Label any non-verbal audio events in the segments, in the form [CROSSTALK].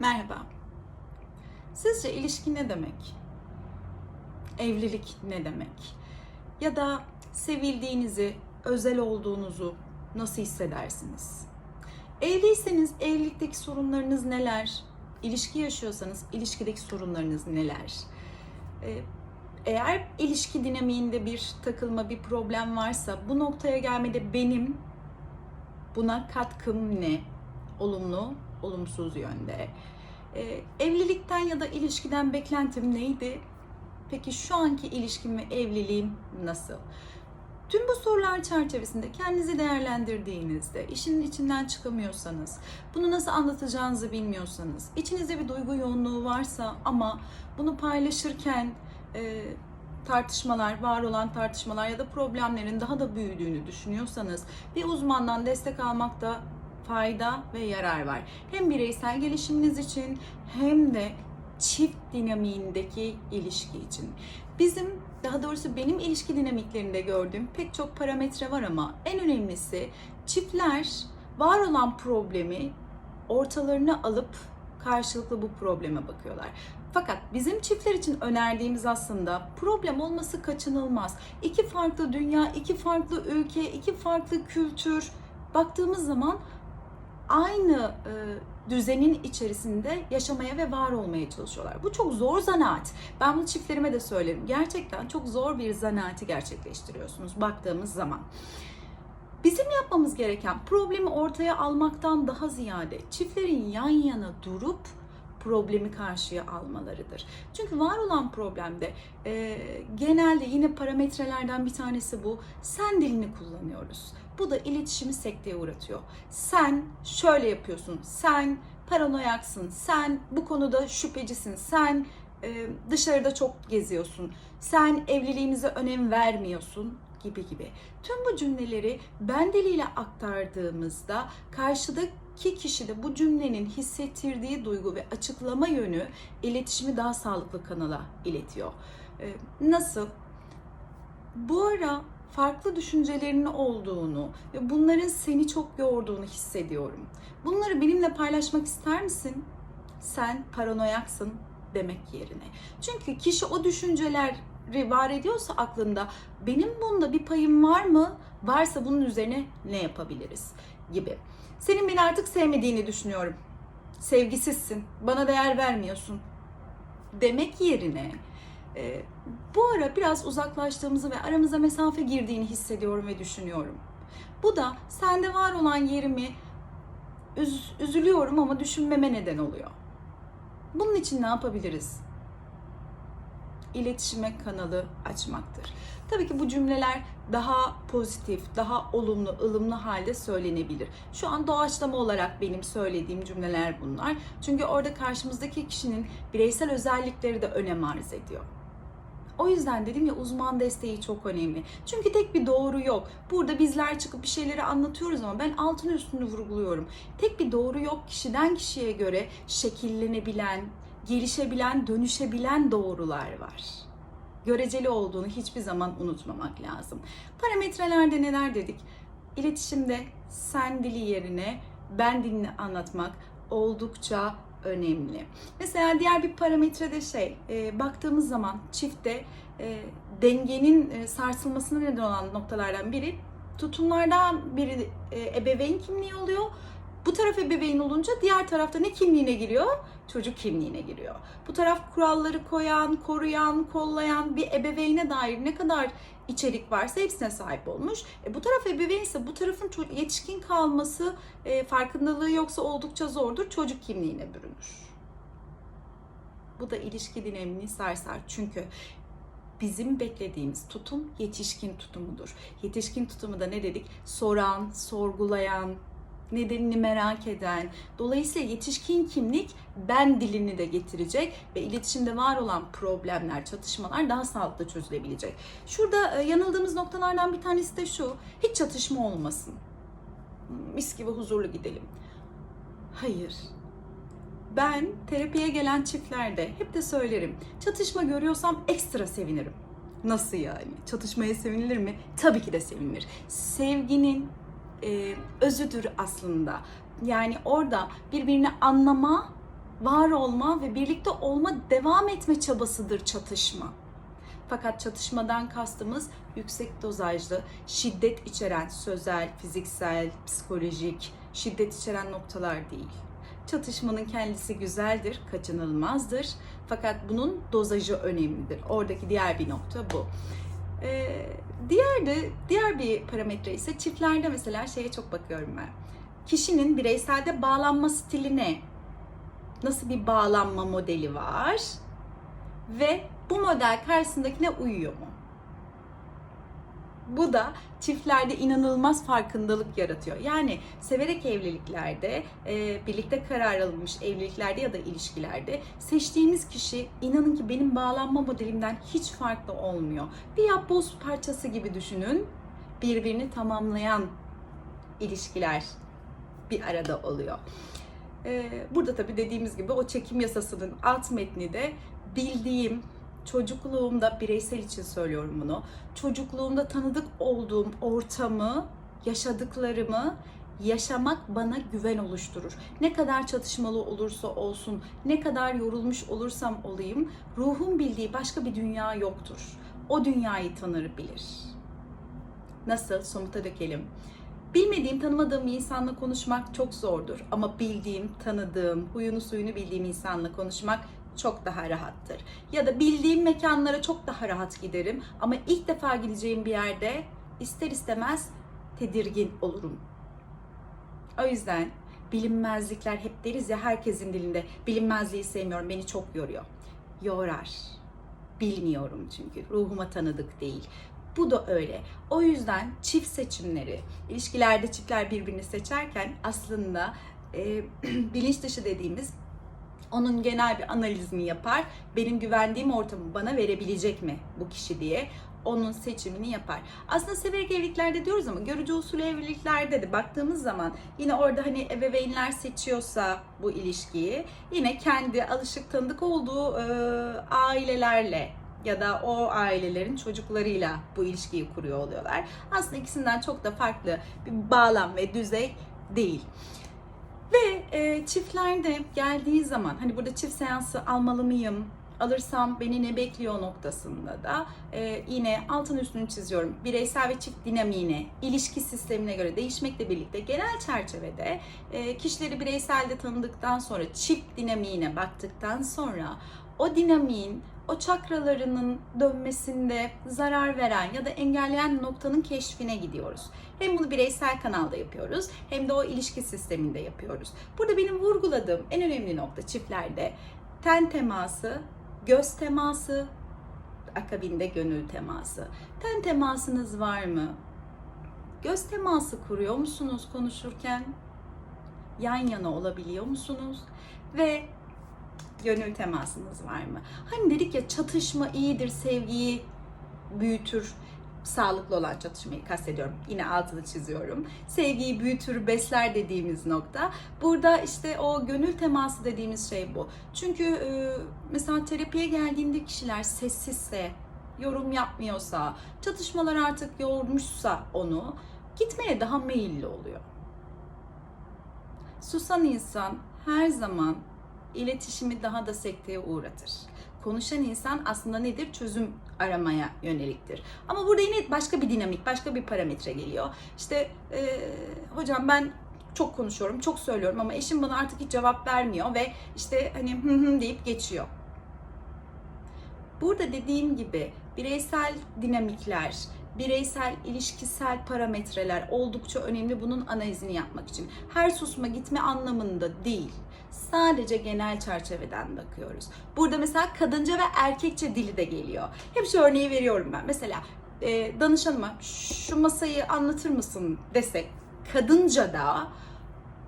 Merhaba. Sizce ilişki ne demek? Evlilik ne demek? Ya da sevildiğinizi, özel olduğunuzu nasıl hissedersiniz? Evliyseniz evlilikteki sorunlarınız neler? İlişki yaşıyorsanız ilişkideki sorunlarınız neler? Ee, Eğer ilişki dinamiğinde bir takılma, bir problem varsa bu noktaya gelmede benim buna katkım ne? Olumlu, olumsuz yönde. Ee, evlilikten ya da ilişkiden beklentim neydi? Peki şu anki ilişkim ve evliliğim nasıl? Tüm bu sorular çerçevesinde kendinizi değerlendirdiğinizde, işin içinden çıkamıyorsanız, bunu nasıl anlatacağınızı bilmiyorsanız, içinizde bir duygu yoğunluğu varsa ama bunu paylaşırken e, tartışmalar, var olan tartışmalar ya da problemlerin daha da büyüdüğünü düşünüyorsanız bir uzmandan destek almakta fayda ve yarar var. Hem bireysel gelişiminiz için hem de çift dinamiğindeki ilişki için. Bizim daha doğrusu benim ilişki dinamiklerinde gördüğüm pek çok parametre var ama en önemlisi çiftler var olan problemi ortalarına alıp karşılıklı bu probleme bakıyorlar. Fakat bizim çiftler için önerdiğimiz aslında problem olması kaçınılmaz. İki farklı dünya, iki farklı ülke, iki farklı kültür baktığımız zaman aynı e, düzenin içerisinde yaşamaya ve var olmaya çalışıyorlar. Bu çok zor zanaat. Ben bunu çiftlerime de söylerim. Gerçekten çok zor bir zanaati gerçekleştiriyorsunuz baktığımız zaman. Bizim yapmamız gereken problemi ortaya almaktan daha ziyade çiftlerin yan yana durup problemi karşıya almalarıdır. Çünkü var olan problemde e, genelde yine parametrelerden bir tanesi bu. Sen dilini kullanıyoruz. Bu da iletişimi sekteye uğratıyor. Sen şöyle yapıyorsun. Sen paranoyaksın. Sen bu konuda şüphecisin. Sen e, dışarıda çok geziyorsun. Sen evliliğimize önem vermiyorsun gibi gibi. Tüm bu cümleleri ben diliyle aktardığımızda karşıdaki kişi de bu cümlenin hissettirdiği duygu ve açıklama yönü iletişimi daha sağlıklı kanala iletiyor. Ee, Nasıl? Bu ara farklı düşüncelerinin olduğunu ve bunların seni çok yorduğunu hissediyorum. Bunları benimle paylaşmak ister misin? Sen paranoyaksın demek yerine. Çünkü kişi o düşünceleri var ediyorsa aklında benim bunda bir payım var mı? Varsa bunun üzerine ne yapabiliriz? Gibi. Senin beni artık sevmediğini düşünüyorum. Sevgisizsin. Bana değer vermiyorsun. Demek yerine e, bu ara biraz uzaklaştığımızı ve aramıza mesafe girdiğini hissediyorum ve düşünüyorum. Bu da sende var olan yerimi üz- üzülüyorum ama düşünmeme neden oluyor. Bunun için ne yapabiliriz? İletişime kanalı açmaktır. Tabii ki bu cümleler daha pozitif, daha olumlu, ılımlı halde söylenebilir. Şu an doğaçlama olarak benim söylediğim cümleler bunlar. Çünkü orada karşımızdaki kişinin bireysel özellikleri de önem arz ediyor. O yüzden dedim ya uzman desteği çok önemli. Çünkü tek bir doğru yok. Burada bizler çıkıp bir şeyleri anlatıyoruz ama ben altını üstünü vurguluyorum. Tek bir doğru yok. Kişiden kişiye göre şekillenebilen, gelişebilen, dönüşebilen doğrular var. Göreceli olduğunu hiçbir zaman unutmamak lazım. Parametrelerde neler dedik? İletişimde sen dili yerine ben dilini anlatmak oldukça önemli. Mesela diğer bir parametre de şey, e, baktığımız zaman çiftte e, dengenin e, sarsılmasına neden olan noktalardan biri tutumlardan biri e, ebeveyn kimliği oluyor. Bu taraf ebeveyn olunca diğer tarafta ne kimliğine giriyor? Çocuk kimliğine giriyor. Bu taraf kuralları koyan, koruyan, kollayan bir ebeveyne dair ne kadar içerik varsa hepsine sahip olmuş. E, bu taraf ebeveyn ise bu tarafın yetişkin kalması e, farkındalığı yoksa oldukça zordur. Çocuk kimliğine bürünür. Bu da ilişki dinamini sarsar. Çünkü bizim beklediğimiz tutum yetişkin tutumudur. Yetişkin tutumu da ne dedik? Soran, sorgulayan, nedenini merak eden. Dolayısıyla yetişkin kimlik ben dilini de getirecek ve iletişimde var olan problemler, çatışmalar daha sağlıklı çözülebilecek. Şurada e, yanıldığımız noktalardan bir tanesi de şu. Hiç çatışma olmasın. Mis gibi huzurlu gidelim. Hayır. Ben terapiye gelen çiftlerde hep de söylerim. Çatışma görüyorsam ekstra sevinirim. Nasıl yani? Çatışmaya sevinilir mi? Tabii ki de sevinilir. Sevginin e, özüdür aslında. Yani orada birbirini anlama var olma ve birlikte olma, devam etme çabasıdır çatışma. Fakat çatışmadan kastımız yüksek dozajlı, şiddet içeren sözel, fiziksel, psikolojik, şiddet içeren noktalar değil. Çatışmanın kendisi güzeldir, kaçınılmazdır. Fakat bunun dozajı önemlidir. Oradaki diğer bir nokta bu. Ee, diğer de diğer bir parametre ise çiftlerde mesela şeye çok bakıyorum ben. Kişinin bireyselde bağlanma stili ne? Nasıl bir bağlanma modeli var? Ve bu model karşısındakine uyuyor mu? Bu da çiftlerde inanılmaz farkındalık yaratıyor. Yani severek evliliklerde, e, birlikte karar alınmış evliliklerde ya da ilişkilerde seçtiğimiz kişi inanın ki benim bağlanma modelimden hiç farklı olmuyor. Bir yapboz parçası gibi düşünün. Birbirini tamamlayan ilişkiler bir arada oluyor. E, burada tabii dediğimiz gibi o çekim yasasının alt metni de bildiğim, çocukluğumda bireysel için söylüyorum bunu. Çocukluğumda tanıdık olduğum ortamı, yaşadıklarımı yaşamak bana güven oluşturur. Ne kadar çatışmalı olursa olsun, ne kadar yorulmuş olursam olayım, ruhum bildiği başka bir dünya yoktur. O dünyayı tanır bilir. Nasıl? Somuta dökelim. Bilmediğim, tanımadığım bir insanla konuşmak çok zordur. Ama bildiğim, tanıdığım, huyunu suyunu bildiğim insanla konuşmak çok daha rahattır. Ya da bildiğim mekanlara çok daha rahat giderim ama ilk defa gideceğim bir yerde ister istemez tedirgin olurum. O yüzden bilinmezlikler hep deriz ya herkesin dilinde bilinmezliği sevmiyorum beni çok yoruyor. Yorar. Bilmiyorum çünkü ruhuma tanıdık değil. Bu da öyle. O yüzden çift seçimleri, ilişkilerde çiftler birbirini seçerken aslında e, [CLEARS THROAT] bilinç dışı dediğimiz onun genel bir analizini yapar. Benim güvendiğim ortamı bana verebilecek mi bu kişi diye onun seçimini yapar. Aslında severek evliliklerde diyoruz ama görücü usulü evliliklerde de baktığımız zaman yine orada hani ebeveynler seçiyorsa bu ilişkiyi yine kendi alışık tanıdık olduğu e, ailelerle ya da o ailelerin çocuklarıyla bu ilişkiyi kuruyor oluyorlar. Aslında ikisinden çok da farklı bir bağlam ve düzey değil. E, çiftlerde geldiği zaman hani burada çift seansı almalı mıyım? Alırsam beni ne bekliyor noktasında da e, yine altın üstünü çiziyorum. Bireysel ve çift dinamiğine, ilişki sistemine göre değişmekle birlikte genel çerçevede e, kişileri bireyselde tanıdıktan sonra çift dinamiğine baktıktan sonra o dinamiğin o çakralarının dönmesinde zarar veren ya da engelleyen noktanın keşfine gidiyoruz. Hem bunu bireysel kanalda yapıyoruz hem de o ilişki sisteminde yapıyoruz. Burada benim vurguladığım en önemli nokta çiftlerde ten teması, göz teması, akabinde gönül teması. Ten temasınız var mı? Göz teması kuruyor musunuz konuşurken? Yan yana olabiliyor musunuz? Ve gönül temasınız var mı? Hani dedik ya çatışma iyidir, sevgiyi büyütür. Sağlıklı olan çatışmayı kastediyorum. Yine altını çiziyorum. Sevgiyi büyütür, besler dediğimiz nokta. Burada işte o gönül teması dediğimiz şey bu. Çünkü e, mesela terapiye geldiğinde kişiler sessizse, yorum yapmıyorsa, çatışmalar artık yormuşsa onu gitmeye daha meyilli oluyor. Susan insan her zaman iletişimi daha da sekteye uğratır. Konuşan insan aslında nedir? Çözüm aramaya yöneliktir. Ama burada yine başka bir dinamik, başka bir parametre geliyor. İşte e, hocam ben çok konuşuyorum, çok söylüyorum ama eşim bana artık hiç cevap vermiyor ve işte hani hı hı deyip geçiyor. Burada dediğim gibi bireysel dinamikler, bireysel ilişkisel parametreler oldukça önemli bunun analizini yapmak için. Her susma gitme anlamında değil. Sadece genel çerçeveden bakıyoruz. Burada mesela kadınca ve erkekçe dili de geliyor. Hep şu örneği veriyorum ben. Mesela e, danışanıma şu masayı anlatır mısın desek kadınca da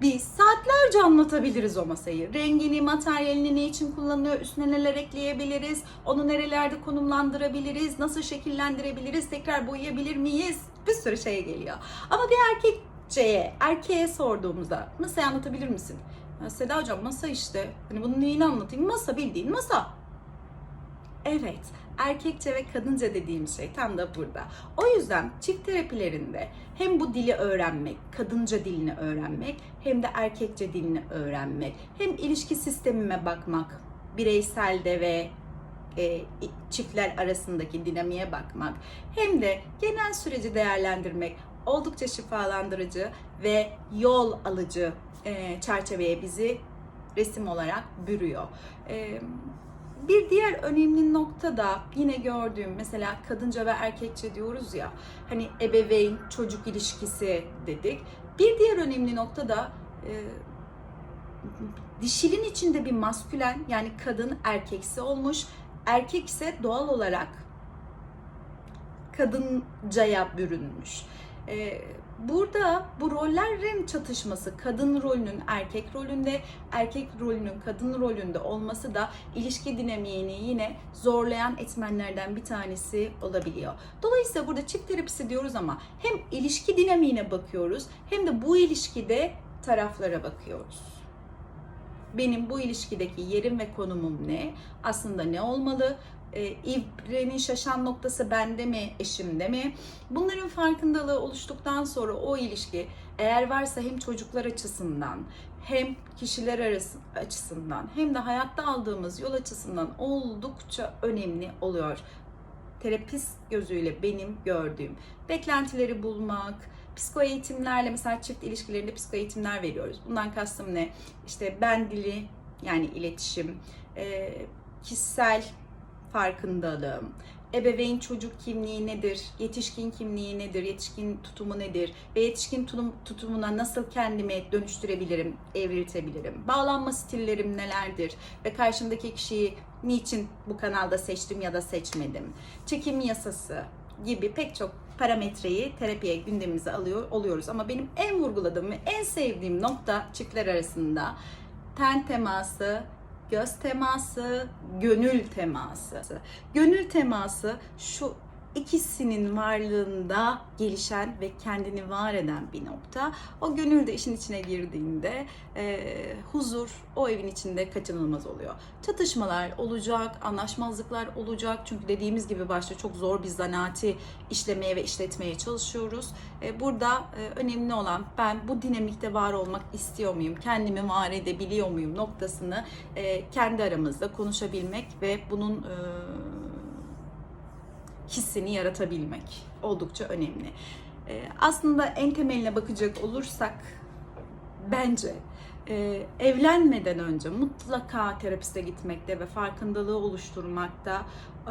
biz saatlerce anlatabiliriz o masayı. Rengini, materyalini ne için kullanılıyor, üstüne neler ekleyebiliriz, onu nerelerde konumlandırabiliriz, nasıl şekillendirebiliriz, tekrar boyayabilir miyiz? Bir sürü şeye geliyor. Ama bir erkekçeye, erkeğe sorduğumuzda masayı anlatabilir misin? Ya Seda hocam masa işte. Hani bunun neyini anlatayım? Masa bildiğin masa. Evet, erkekçe ve kadınca dediğim şey tam da burada. O yüzden çift terapilerinde hem bu dili öğrenmek, kadınca dilini öğrenmek, hem de erkekçe dilini öğrenmek, hem ilişki sistemime bakmak, bireyselde ve e, çiftler arasındaki dinamiğe bakmak, hem de genel süreci değerlendirmek oldukça şifalandırıcı ve yol alıcı e, çerçeveye bizi resim olarak bürüyor. E, bir diğer önemli nokta da yine gördüğüm mesela kadınca ve erkekçe diyoruz ya hani ebeveyn çocuk ilişkisi dedik. Bir diğer önemli nokta da e, dişilin içinde bir maskülen yani kadın erkeksi olmuş. Erkek ise doğal olarak kadıncaya bürünmüş. E, Burada bu rollerin çatışması, kadın rolünün erkek rolünde, erkek rolünün kadın rolünde olması da ilişki dinamiğini yine zorlayan etmenlerden bir tanesi olabiliyor. Dolayısıyla burada çift terapisi diyoruz ama hem ilişki dinamiğine bakıyoruz hem de bu ilişkide taraflara bakıyoruz. Benim bu ilişkideki yerim ve konumum ne? Aslında ne olmalı? E, ibrenin şaşan noktası bende mi, eşimde mi? Bunların farkındalığı oluştuktan sonra o ilişki eğer varsa hem çocuklar açısından hem kişiler arası açısından hem de hayatta aldığımız yol açısından oldukça önemli oluyor. Terapist gözüyle benim gördüğüm beklentileri bulmak, psiko eğitimlerle mesela çift ilişkilerinde psiko eğitimler veriyoruz. Bundan kastım ne? İşte ben dili yani iletişim, kişisel farkındalığım, ebeveyn çocuk kimliği nedir, yetişkin kimliği nedir, yetişkin tutumu nedir? Ve yetişkin tutum, tutumuna nasıl kendimi dönüştürebilirim, evriltebilirim, bağlanma stillerim nelerdir? Ve karşımdaki kişiyi niçin bu kanalda seçtim ya da seçmedim, çekim yasası gibi pek çok parametreyi terapiye gündemimize alıyor oluyoruz. Ama benim en vurguladığım ve en sevdiğim nokta çiftler arasında ten teması, göz teması, gönül teması. Gönül teması şu ikisinin varlığında gelişen ve kendini var eden bir nokta. O gönül de işin içine girdiğinde e, huzur o evin içinde kaçınılmaz oluyor. Çatışmalar olacak, anlaşmazlıklar olacak. Çünkü dediğimiz gibi başta çok zor bir zanaati işlemeye ve işletmeye çalışıyoruz. E, burada e, önemli olan ben bu dinamikte var olmak istiyor muyum? Kendimi var edebiliyor muyum noktasını e, kendi aramızda konuşabilmek ve bunun e, hissini yaratabilmek oldukça önemli. Ee, aslında en temeline bakacak olursak bence e, evlenmeden önce mutlaka terapiste gitmekte ve farkındalığı oluşturmakta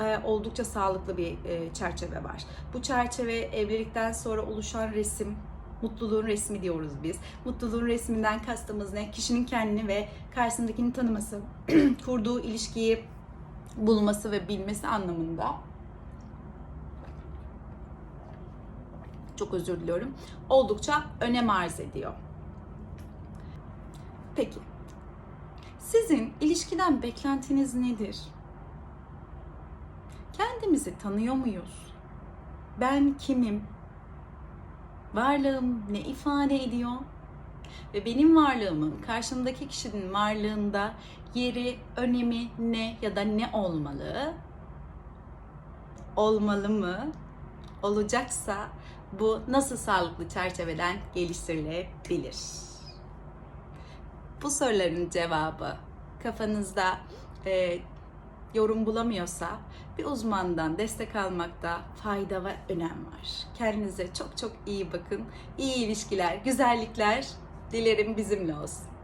e, oldukça sağlıklı bir e, çerçeve var. Bu çerçeve evlilikten sonra oluşan resim mutluluğun resmi diyoruz biz. Mutluluğun resminden kastımız ne? Kişinin kendini ve karşısındakini tanıması, [CLEARS THROAT] kurduğu ilişkiyi bulması ve bilmesi anlamında çok özür diliyorum. Oldukça önem arz ediyor. Peki. Sizin ilişkiden beklentiniz nedir? Kendimizi tanıyor muyuz? Ben kimim? Varlığım ne ifade ediyor? Ve benim varlığımın karşımdaki kişinin varlığında yeri, önemi ne ya da ne olmalı? Olmalı mı? Olacaksa bu nasıl sağlıklı çerçeveden geliştirilebilir? Bu soruların cevabı kafanızda e, yorum bulamıyorsa bir uzmandan destek almakta fayda ve önem var. Kendinize çok çok iyi bakın. İyi ilişkiler, güzellikler dilerim bizimle olsun.